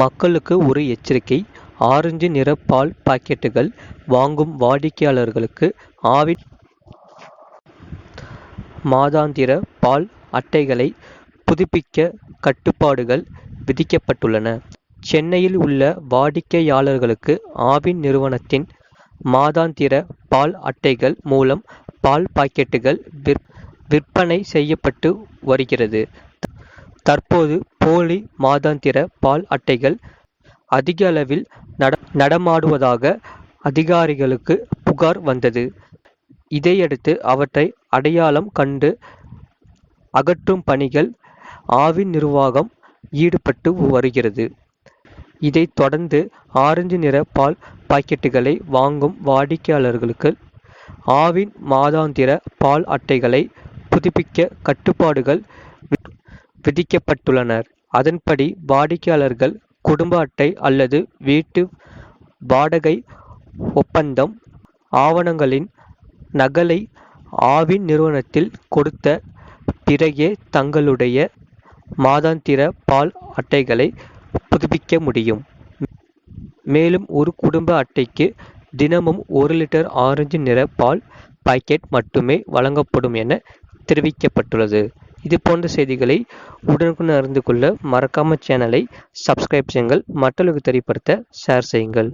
மக்களுக்கு ஒரு எச்சரிக்கை ஆரஞ்சு நிற பால் பாக்கெட்டுகள் வாங்கும் வாடிக்கையாளர்களுக்கு ஆவின் மாதாந்திர பால் அட்டைகளை புதுப்பிக்க கட்டுப்பாடுகள் விதிக்கப்பட்டுள்ளன. சென்னையில் உள்ள வாடிக்கையாளர்களுக்கு ஆவின் நிறுவனத்தின் மாதாந்திர பால் அட்டைகள் மூலம் பால் பாக்கெட்டுகள் விற்பனை செய்யப்பட்டு வருகிறது. தற்போது போலி மாதாந்திர பால் அட்டைகள் அதிக அளவில் நடமாடுவதாக அதிகாரிகளுக்கு புகார் வந்தது. இதையடுத்து அவற்றை அடையாளம் கண்டு அகற்றும் பணிகள் ஆவின் நிர்வாகம் ஈடுபட்டு வருகிறது. இதைத் தொடர்ந்து ஆரஞ்சு நிற பால் பாக்கெட்டுகளை வாங்கும் வாடிக்கையாளர்களுக்கு ஆவின் மாதாந்திர பால் அட்டைகளை புதுப்பிக்க கட்டுப்பாடுகள் விதிக்கப்பட்டுள்ளனர் அதன்படி வாடிக்கையாளர்கள் குடும்ப அட்டை அல்லது வீட்டு வாடகை ஒப்பந்தம் ஆவணங்களின் நகலை ஆவின் நிறுவனத்தில் கொடுத்த பிறகே தங்களுடைய மாதாந்திர பால் அட்டைகளை புதுப்பிக்க முடியும். மேலும் ஒரு குடும்ப அட்டைக்கு தினமும் ஒரு லிட்டர் ஆரஞ்சு நிற பால் பாக்கெட் மட்டுமே வழங்கப்படும் என தெரிவிக்கப்பட்டுள்ளது. இது போன்ற செய்திகளை உடனுக்குடன் அறிந்து கொள்ள மறக்காம சேனலை சப்ஸ்கிரைப் செய்யுங்கள். மற்றவர்களுக்கு தெரியப்படுத்த ஷேர் செய்யுங்கள்.